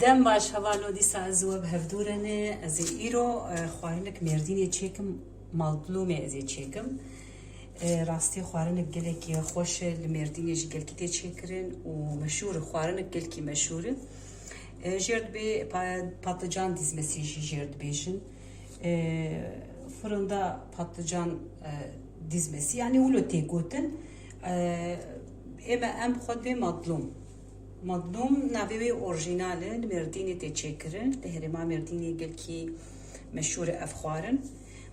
دم باش هەواڵۆ دیسا زوە هەفتورەنێ ئەزێ ئیرۆ خواردنێک مردینێ چێکم ماڵدلومێ ئەزێ چێکم ڕاستی خواردنێک gelekî xweş li Mêrdînê ji gelkî tê çêkirin û meşhûr xwarinek gelkî meşhûr in. Jêr dibê patlıcan dizmesî jî jêr dibêjin. Fırında patlıcan e, dizmesi yani ulo tê gotin. Ême em xwe dibê madlum. Madlum navê wê orjînal e li Mêrdînê tê çêkirin. Li herêma Mêrdînê gelkî meşhûr e ev xwarin.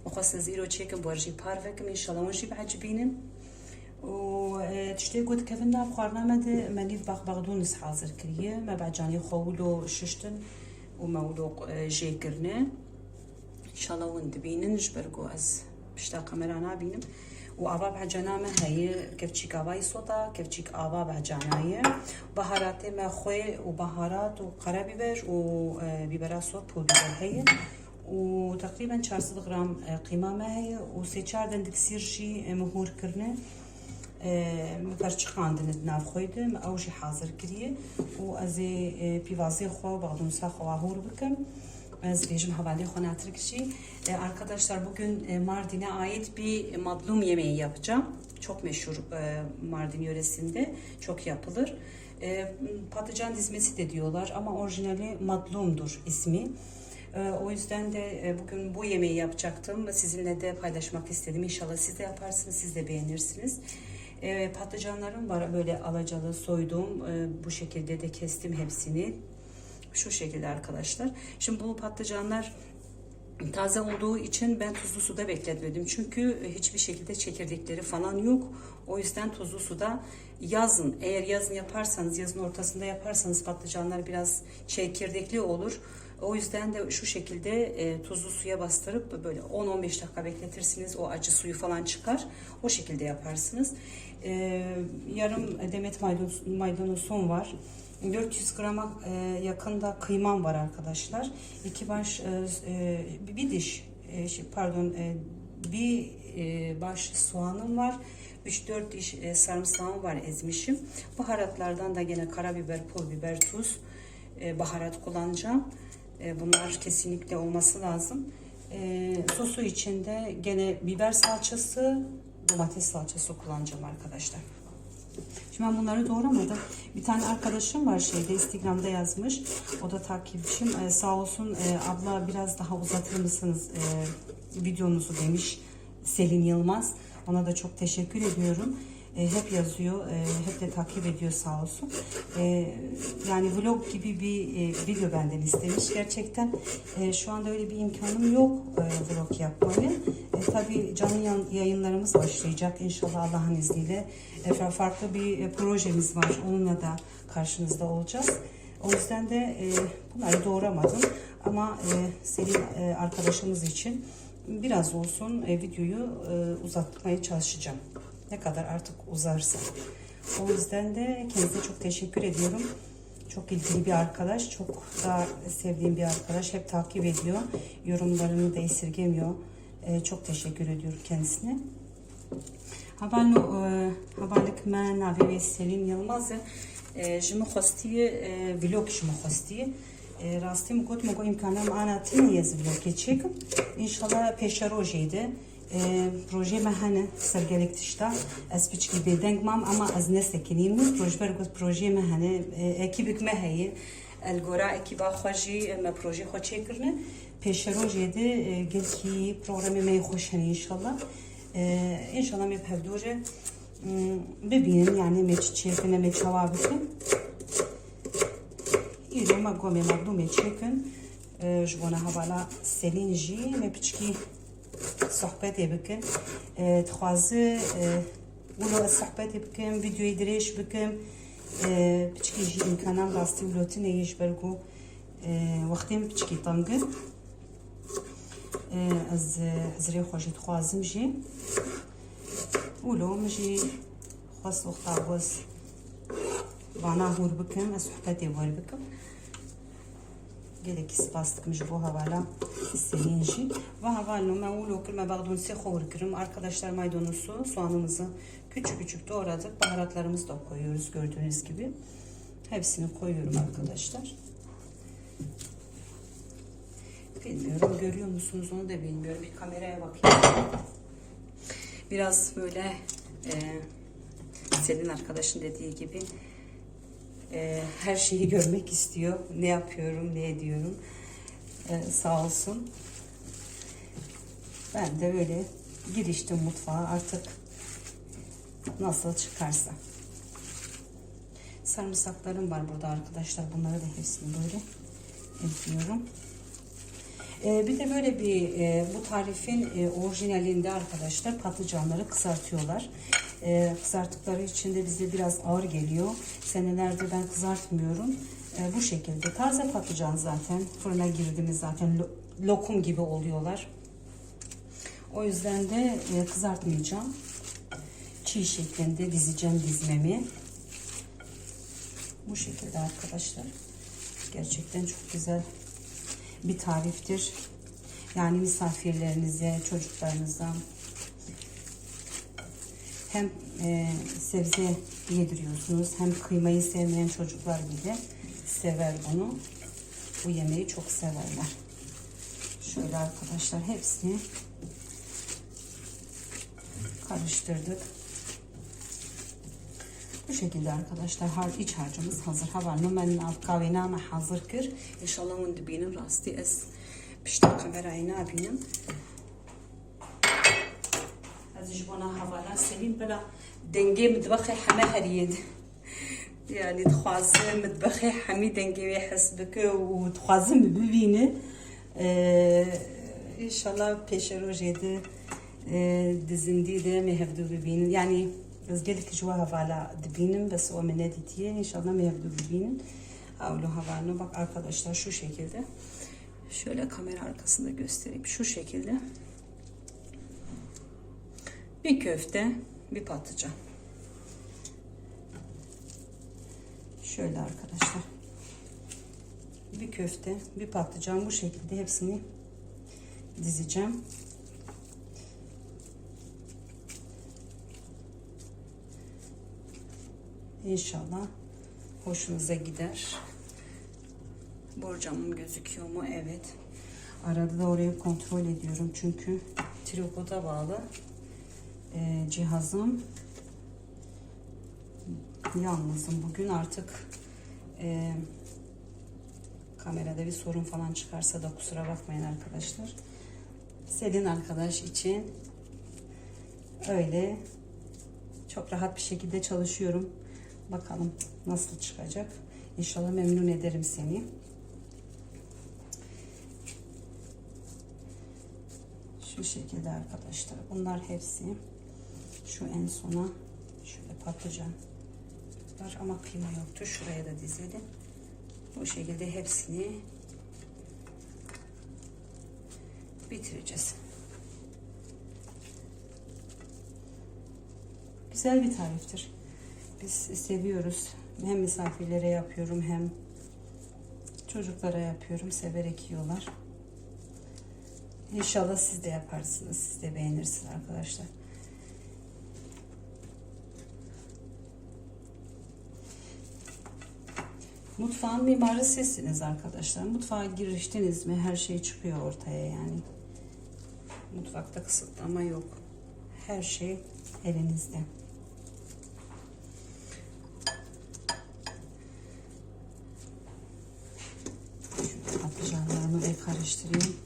مخواستن زیرو چیکم بورجی پاروکم انشالله ونجی بعجبینن و تشتی گوت کفن ناب خوارنامه ده منیف باق بغدونس حاضر کریه ما بعجانی خولو ششتن و مولو جی کرنه انشالله وند بینن جبرگو از بشتا kamera nabinem و آوا به جنام هی كفتشيك آواي صوتا کفچیک آوا بهجاناية بهارات ما خوی و بهارات و وبهارات وقرابيبر وبيبرا صوت هی. و تقریبا 400 غرام گرم ما و سه چهار دن دكسير شي مهور كرنه مفرچخاندن ناف خویدم او جی حاضر کریه. و از پیوازی خو بغدونسا خواهور بکم. özvecim havale honatrikşi. E, arkadaşlar bugün e, Mardin'e ait bir madlum yemeği yapacağım. Çok meşhur e, Mardin yöresinde. Çok yapılır. E, patlıcan dizmesi de diyorlar ama orijinali madlumdur ismi. E, o yüzden de e, bugün bu yemeği yapacaktım. Sizinle de paylaşmak istedim. İnşallah siz de yaparsınız, siz de beğenirsiniz. E, patlıcanlarım var böyle alacalı soydum. E, bu şekilde de kestim hepsini. Şu şekilde arkadaşlar. Şimdi bu patlıcanlar taze olduğu için ben tuzlu suda bekletmedim. Çünkü hiçbir şekilde çekirdekleri falan yok. O yüzden tuzlu suda yazın. Eğer yazın yaparsanız, yazın ortasında yaparsanız patlıcanlar biraz çekirdekli olur. O yüzden de şu şekilde e, tuzlu suya bastırıp böyle 10-15 dakika bekletirsiniz. O acı suyu falan çıkar. O şekilde yaparsınız. E, yarım demet maydanoz, maydanozum var. 400 grama e, yakında kıymam var arkadaşlar. İki baş, e, e, bir diş, şey, pardon, bir baş soğanım var. 3-4 diş sarımsağım var ezmişim. Baharatlardan da gene karabiber, pul biber, tuz, baharat kullanacağım. Bunlar kesinlikle olması lazım. Sosu içinde gene biber salçası, domates salçası kullanacağım arkadaşlar. Şimdi ben bunları doğramadım. Bir tane arkadaşım var şeyde Instagram'da yazmış. O da takipçim. Ee, sağ olsun e, abla biraz daha uzatır mısınız e, videonuzu demiş Selin Yılmaz. Ona da çok teşekkür ediyorum. E, hep yazıyor, e, hep de takip ediyor sağ olsun. E, yani vlog gibi bir e, video benden istemiş. Gerçekten e, şu anda öyle bir imkanım yok e, vlog yapmaya. E, tabii canlı yayınlarımız başlayacak inşallah Allah'ın izniyle. E, fa- farklı bir e, projemiz var. Onunla da karşınızda olacağız. O yüzden de e, bunları doğramadım. Ama e, Selin e, arkadaşımız için biraz olsun e, videoyu e, uzatmaya çalışacağım. Ne kadar artık uzarsa. O yüzden de kendisine çok teşekkür ediyorum. Çok ilgili bir arkadaş, çok da sevdiğim bir arkadaş. Hep takip ediyor. Yorumlarını da esirgemiyor. E, çok teşekkür ediyorum kendisine. Havalo havalık me navi ve Selin Yılmaz e, jimi xostiye e, vlog jimi xostiye e, rastî min got me got imkanam ana tînî ez vlogê çêkim inşallah pêşa rojê e, proje me hene sergelek tişta ez piçkî bêdeng mam ama ez nesekinîm proj ber got proje me hene e, ekîbik me heye. El gora ekîba xwe jî me proje xwe çêkirine. Pêşa rojê de e, gelkî programê me xweş hene inşallah. Ee, inşallah me pevdure bibinin yani me çiçeğine me çava bikin. İro ma sohbet e, e, bikim. Dixwazi wilo ez sohbetê bikim, videoyê dirêj bikim. Piçkî jî îmkanan rastî wilotinê ji ber ku e, wextên piçkî tam kir. Ez hezirê xwe jî dixwazim jî. Wilo min jî xwest wexta xwest vana. بکم gelek ispastıkmış bu havala seninci ve havalno ben ulu kırma bağdun se xovur kırım arkadaşlar maydanozu soğanımızı küçük küçük doğradık baharatlarımızı da koyuyoruz gördüğünüz gibi hepsini koyuyorum arkadaşlar Bilmiyorum görüyor musunuz onu da bilmiyorum. Bir kameraya bakayım. Biraz böyle e, Selin arkadaşın dediği gibi e, her şeyi görmek istiyor. Ne yapıyorum, ne ediyorum. E, sağ olsun. Ben de böyle giriştim mutfağa artık nasıl çıkarsa. Sarımsaklarım var burada arkadaşlar. Bunları da hepsini böyle ekliyorum. Ee, bir de böyle bir e, bu tarifin e, orijinalinde arkadaşlar patlıcanları kızartıyorlar. E, kızarttıkları için de bize biraz ağır geliyor. Senelerde ben kızartmıyorum. E, bu şekilde taze patlıcan zaten fırına girdiğimiz zaten lo- lokum gibi oluyorlar. O yüzden de e, kızartmayacağım. Çiğ şeklinde dizeceğim dizmemi. Bu şekilde arkadaşlar. Gerçekten çok güzel bir tariftir. Yani misafirlerinize, çocuklarınıza hem e, sebze yediriyorsunuz hem kıymayı sevmeyen çocuklar bile sever bunu. Bu yemeği çok severler. Şöyle arkadaşlar hepsini karıştırdık. Bu şekilde arkadaşlar har iç harcımız hazır. Havanı men kahvename hazır kır. İnşallah onu dibinin rastı es. Pişti kamerayı ne yapayım? ji bona havala selim bela dengê midbexê heme heriyê yani dixwazim midbexê hemî dengê wê hes bike û dixwazim bibîne inşallah pêşe rojê de di zindî de me hevdû yani ez gelek ji we hevala dibînim bes o me nedîtiye inşallah me hevdû bibînin avlu havalını bak arkadaşlar şu şekilde şöyle kamera arkasında göstereyim şu şekilde bir köfte, bir patlıcan. Şöyle arkadaşlar. Bir köfte, bir patlıcan bu şekilde hepsini dizeceğim. İnşallah hoşunuza gider. Borcamım gözüküyor mu? Evet. Arada da orayı kontrol ediyorum çünkü tripoda bağlı e, cihazım. Yalnızım bugün artık e, kamerada bir sorun falan çıkarsa da kusura bakmayın arkadaşlar. Selin arkadaş için öyle çok rahat bir şekilde çalışıyorum. Bakalım nasıl çıkacak. İnşallah memnun ederim seni. Şu şekilde arkadaşlar. Bunlar hepsi şu en sona şöyle patlıcan var ama kıyma yoktu. Şuraya da dizelim. Bu şekilde hepsini bitireceğiz. Güzel bir tariftir. Biz seviyoruz. Hem misafirlere yapıyorum hem çocuklara yapıyorum. Severek yiyorlar. İnşallah siz de yaparsınız. Siz de beğenirsiniz arkadaşlar. Mutfağın mimarı sizsiniz arkadaşlar. Mutfağa giriştiniz mi her şey çıkıyor ortaya yani. Mutfakta kısıtlama yok. Her şey elinizde. Şöyle patlıcanlarımı bir karıştırayım.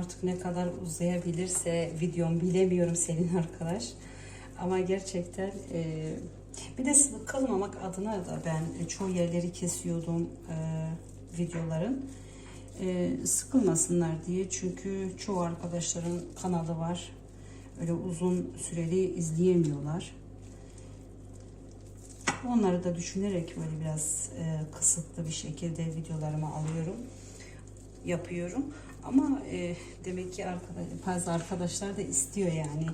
Artık ne kadar uzayabilirse videom bilemiyorum senin arkadaş. Ama gerçekten e, bir de sıkılmamak adına da ben çoğu yerleri kesiyordum e, videoların. E, sıkılmasınlar diye çünkü çoğu arkadaşların kanalı var. Öyle uzun süreli izleyemiyorlar. Onları da düşünerek böyle biraz e, kısıtlı bir şekilde videolarımı alıyorum, yapıyorum. Ama e, demek ki arkadaş, bazı arkadaşlar da istiyor yani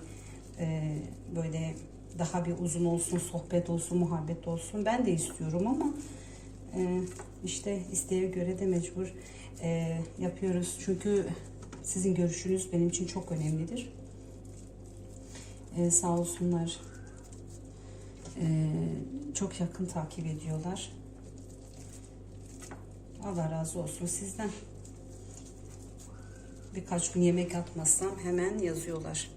e, böyle daha bir uzun olsun, sohbet olsun, muhabbet olsun. Ben de istiyorum ama e, işte isteğe göre de mecbur e, yapıyoruz. Çünkü sizin görüşünüz benim için çok önemlidir. E, sağ olsunlar Ee, çok yakın takip ediyorlar. Allah razı olsun sizden. Birkaç gün yemek atmazsam hemen yazıyorlar.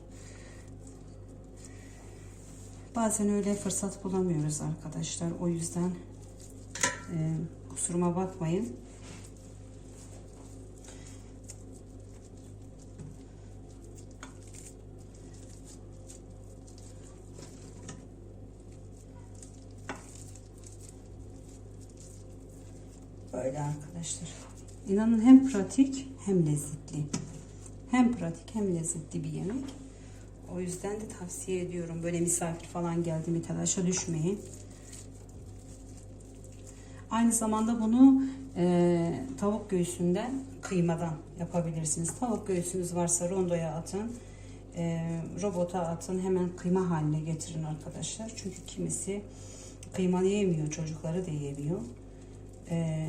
Bazen öyle fırsat bulamıyoruz arkadaşlar. O yüzden e, kusuruma bakmayın. Böyle arkadaşlar. İnanın hem pratik hem lezzetli. Hem pratik hem lezzetli bir yemek. O yüzden de tavsiye ediyorum. Böyle misafir falan geldi mi telaşa düşmeyin. Aynı zamanda bunu e, tavuk göğsünden kıymadan yapabilirsiniz. Tavuk göğsünüz varsa rondoya atın. E, robota atın. Hemen kıyma haline getirin arkadaşlar. Çünkü kimisi kıyma yemiyor. Çocukları da yemiyor. E,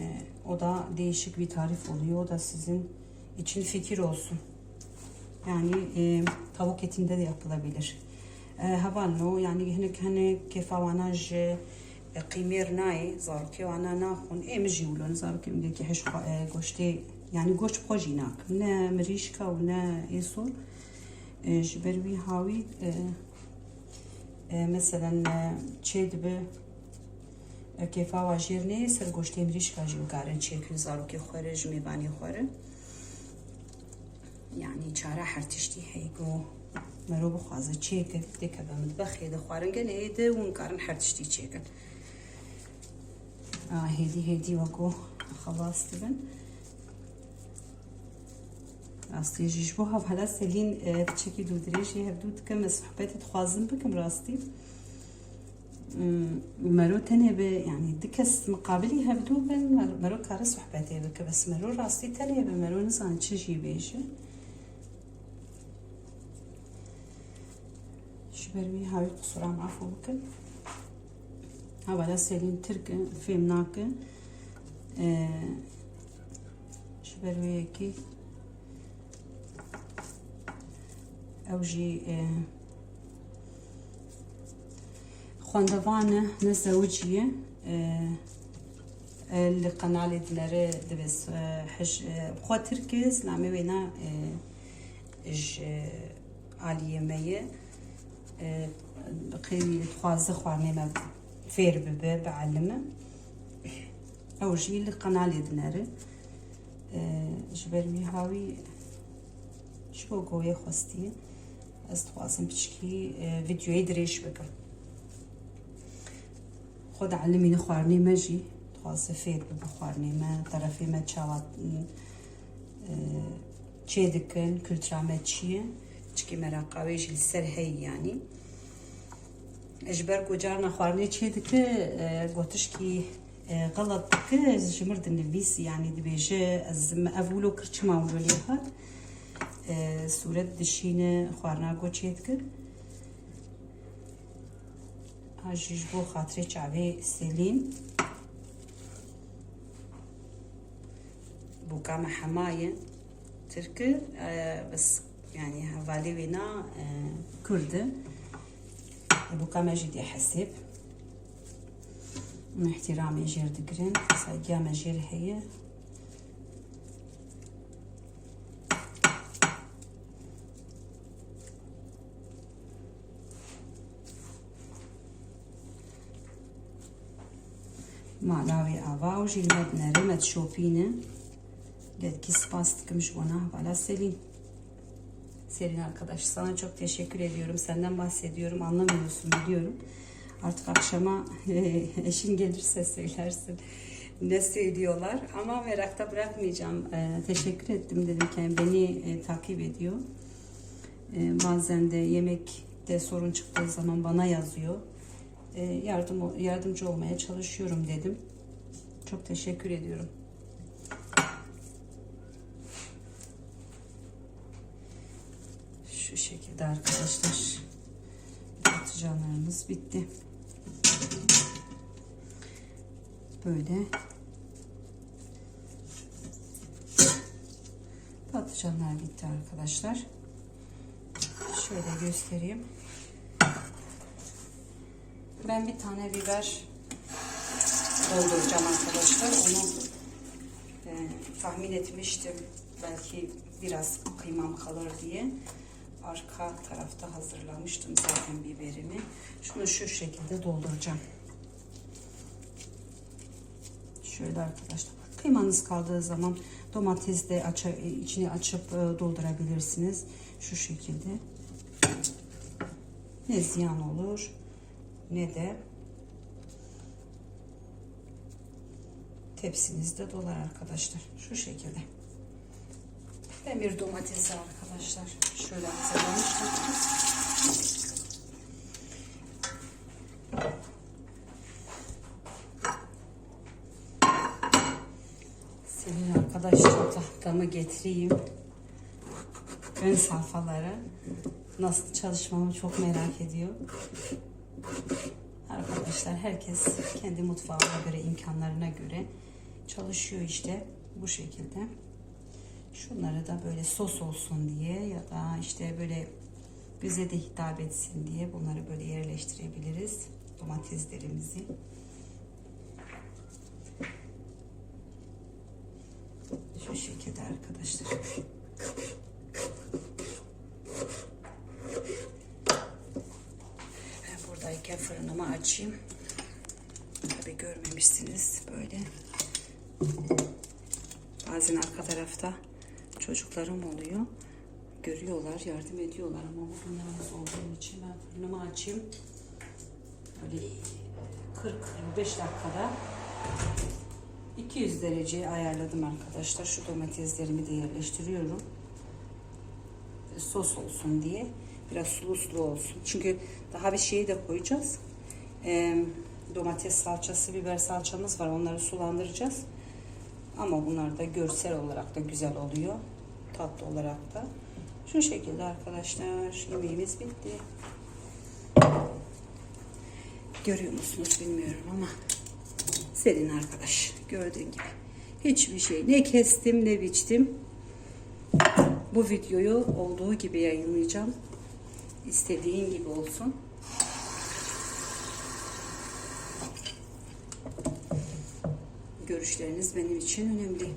o da değişik bir tarif oluyor. O da sizin için fikir olsun. Yani e, tavuk etinde de yapılabilir. E, havanlo yani hani hani kefavanaj قیمیر نای زارکی و انا ناخون ام جیولون زارکی میگه که هش گوشتی یعنی گوشت خوشی ناک نه مریشکا و نه ایسول جبروی هاوی مثلا چید به کیفا و جیرنی سر گوشتی مریشکا جیو گارن چیکل زارکی خوره جمیبانی یعنی چاره هر تشتی هیگو مرو بخوازه چی کرد دکه به مطبخی ده خوارنگن ایده اون کارن هر تشتی چیکن هیدی هیدی وکو خلاص دبن راستی جیش بو هف هلا سلین چکی دو دریشی هف دود کم صحبت خوازم بکم راستی. مرو تنه به یعنی دکس مقابلی هف دو بن مرو کار صحبتی بکم بس. مرو راستی تنه به مرو نزان چی جی بیشه. بيشه شبروي هاي قصرام عفو بكم هذا سلين ترك فيم ناك شبروي كي او جي خواندوانه نزوجيه القناة دلاري دبس حش بخوا تركز نعمي وينا اج عالية مية أنا تخوا زخوا ميما فير بباب علمه أو جي القناة اللي دناري آه، جبر ميهاوي شو قوي خوستي؟ استخواسم بشكي آه، فيديو يدريش خد علمي نخوارني ماجي فير ما طرفي ما تشاوات چه دکن چیه چکی مرا قویش لسر هی یعنی اجبر گوجارنا خوارنی چه دکه گوتش کی غلط دکه جمرد النبيس يعني دبيجه از اولو كرچ ما اولو هات صورت دشینه خوارنا گو چه دکه هاجيش بو خاطري چاوي سليم بو كام حماية تركي آه بس يعني فاليوينا وينا آه، كرد بوكا ما جدي من احترامي جير دقرين ساقيا ما جير هي. معناوي أفاو وجي المدنة رمت شوفينه. قد سباستكم جوانا على سليم. Selin arkadaş sana çok teşekkür ediyorum. Senden bahsediyorum. Anlamıyorsun biliyorum. Artık akşama eşin gelirse söylersin. Ne söylüyorlar. Ama merakta bırakmayacağım. Ee, teşekkür ettim dedim ki beni e, takip ediyor. Ee, bazen de yemekte sorun çıktığı zaman bana yazıyor. Ee, yardım yardımcı olmaya çalışıyorum dedim. Çok teşekkür ediyorum. Şekilde arkadaşlar. Patlıcanlarımız bitti. Böyle. Patlıcanlar bitti arkadaşlar. Şöyle göstereyim. Ben bir tane biber dolduracağım arkadaşlar. Onu e, tahmin etmiştim. Belki biraz kıymam kalır diye. Arka tarafta hazırlamıştım zaten biberimi. Şunu şu şekilde dolduracağım. Şöyle arkadaşlar. Kıymanız kaldığı zaman domates de aç, içini açıp e, doldurabilirsiniz. Şu şekilde. Ne ziyan olur ne de tepsinizde dolar arkadaşlar. Şu şekilde. Ben bir domatesi arkadaşlar şöyle hazırlamıştım. Senin arkadaşlar tahtamı getireyim. Ön sayfaları nasıl çalışmamı çok merak ediyor. Arkadaşlar herkes kendi mutfağına göre, imkanlarına göre çalışıyor işte bu şekilde. Şunları da böyle sos olsun diye ya da işte böyle bize de hitap etsin diye bunları böyle yerleştirebiliriz. Domateslerimizi. Şu şekilde arkadaşlar. Ben buradayken fırınımı açayım. Tabii görmemişsiniz böyle. Bazen arka tarafta çocuklarım oluyor. Görüyorlar, yardım ediyorlar ama bugün yalnız olduğum için ben fırınımı açayım. Böyle 40-45 dakikada 200 dereceye ayarladım arkadaşlar. Şu domateslerimi de yerleştiriyorum. Sos olsun diye. Biraz sulu sulu olsun. Çünkü daha bir şeyi de koyacağız. Ee, domates salçası, biber salçamız var. Onları sulandıracağız. Ama bunlar da görsel olarak da güzel oluyor. Tatlı olarak da. Şu şekilde arkadaşlar yemeğimiz bitti. Görüyor musunuz bilmiyorum ama senin arkadaş gördüğün gibi. Hiçbir şey ne kestim ne biçtim. Bu videoyu olduğu gibi yayınlayacağım. İstediğin gibi olsun. Görüşleriniz benim için önemli.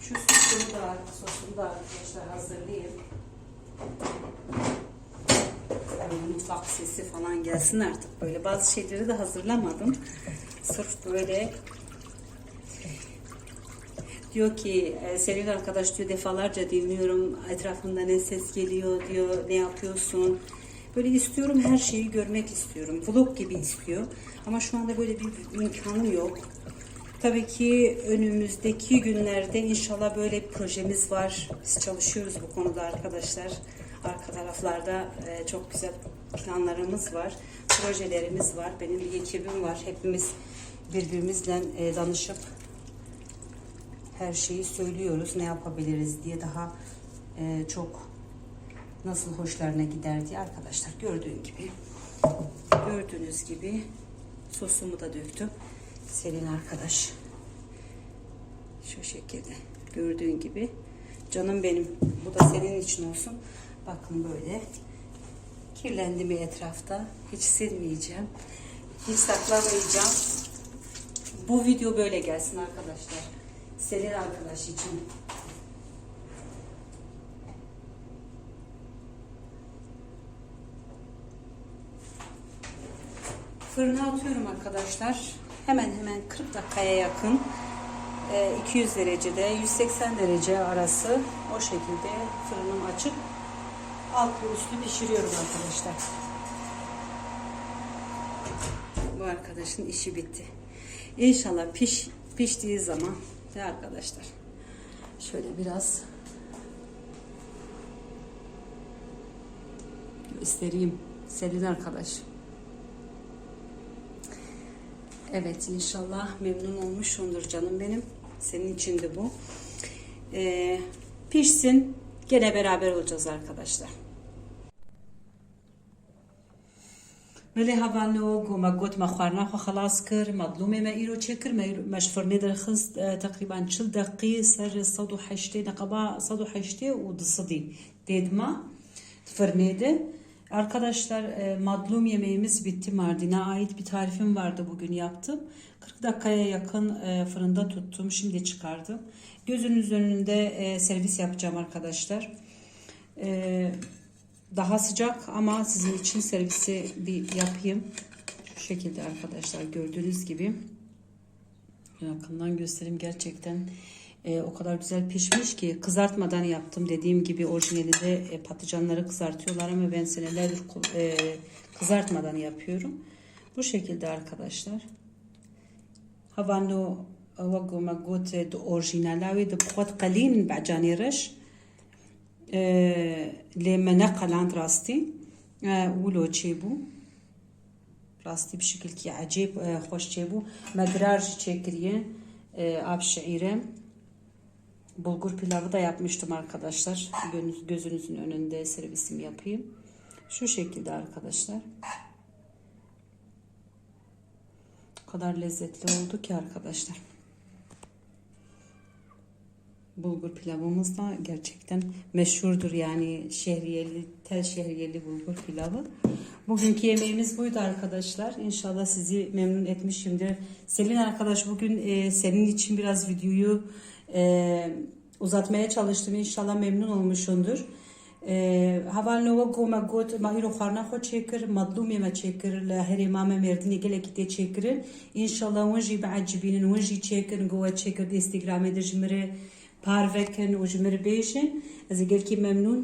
Şu sosumu da, sosumu da arkadaşlar hazırlayayım. Mutfak sesi falan gelsin artık. Böyle bazı şeyleri de hazırlamadım. Sırf böyle diyor ki e, Selin arkadaş diyor defalarca dinliyorum etrafında ne ses geliyor diyor ne yapıyorsun böyle istiyorum her şeyi görmek istiyorum vlog gibi istiyor ama şu anda böyle bir imkanım yok tabii ki önümüzdeki günlerde inşallah böyle bir projemiz var. Biz çalışıyoruz bu konuda arkadaşlar. Arka taraflarda e, çok güzel planlarımız var projelerimiz var. Benim bir ekibim var. Hepimiz birbirimizle e, danışıp her şeyi söylüyoruz. Ne yapabiliriz diye daha e, çok nasıl hoşlarına gider diye arkadaşlar gördüğün gibi gördüğünüz gibi sosumu da döktüm Selin arkadaş. Şu şekilde. Gördüğün gibi. Canım benim. Bu da senin için olsun. Bakın böyle. Kirlendi mi etrafta. Hiç silmeyeceğim. Hiç saklamayacağım. Bu video böyle gelsin arkadaşlar. Selin arkadaş için. Fırına atıyorum arkadaşlar. Hemen hemen 40 dakikaya yakın. e, 200 derecede 180 derece arası o şekilde fırınım açık. Altlı üstlü pişiriyorum arkadaşlar. Bu arkadaşın işi bitti. İnşallah piş, piştiği zaman ve arkadaşlar şöyle biraz göstereyim Selin arkadaş. Evet inşallah memnun olmuşsundur canım benim. Senin için de bu. Ee, pişsin. Gene beraber olacağız arkadaşlar. ملي هفالنو قوما قوت ما خوارنا خو خلاص كر مظلومه ما ايرو تشكر ما مش فرني درخص تقريبا 10 دقيقه سر صدو حشتي نقبا صدو حشتي ودصدي ديدما fırnıydı. Arkadaşlar e, madlum yemeğimiz bitti. Mardin'e ait bir tarifim vardı bugün yaptım. 40 dakikaya yakın e, fırında tuttum. Şimdi çıkardım. Gözünüz önünde e, servis yapacağım arkadaşlar. E, daha sıcak ama sizin için servisi bir yapayım. Şu şekilde arkadaşlar gördüğünüz gibi. Yakından göstereyim gerçekten e, o kadar güzel pişmiş ki kızartmadan yaptım. Dediğim gibi orijinalinde e, patlıcanları kızartıyorlar ama ben senelerdir ku- e, kızartmadan yapıyorum. Bu şekilde arkadaşlar. Havano وقو ما قلت دو اورجينالاوي دو بخوت قليل بعجاني رش لما نقل عند راستي ولو تشيبو راستي بشكل كي عجيب خوش تشيبو مدراج çekiriye ab şeire bulgur pilavı da yapmıştım arkadaşlar. Gözünüz- Gözünüzün önünde servisim yapayım. Şu şekilde arkadaşlar. O kadar lezzetli oldu ki arkadaşlar. Bulgur pilavımız da gerçekten meşhurdur yani şehriyeli, tel şehriyeli bulgur pilavı. Bugünkü yemeğimiz buydu arkadaşlar. İnşallah sizi memnun etmişimdir. Selin arkadaş bugün e, senin için biraz videoyu e, uzatmaya çalıştım. İnşallah memnun olmuşsundur. هەوال نەوە گۆمە گوت ماهیر و خواردنا خۆ چێکرد مەدلومێمە چێکرد لە هەرێمامە مردنی گەلێکی تێ چێکردن ئینشەڵە وەژی بەعجبینن وەژی چێکردن گۆوە چێکرد ئێستیگرامێ دەژمرە پارڤەکەن و ژمر بێژن ez gelkî memnûn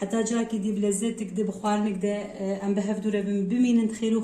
bibim heta carekî dî bi lezzetik de bi xwarinek de em bi hev dûre bim bimînin xêr û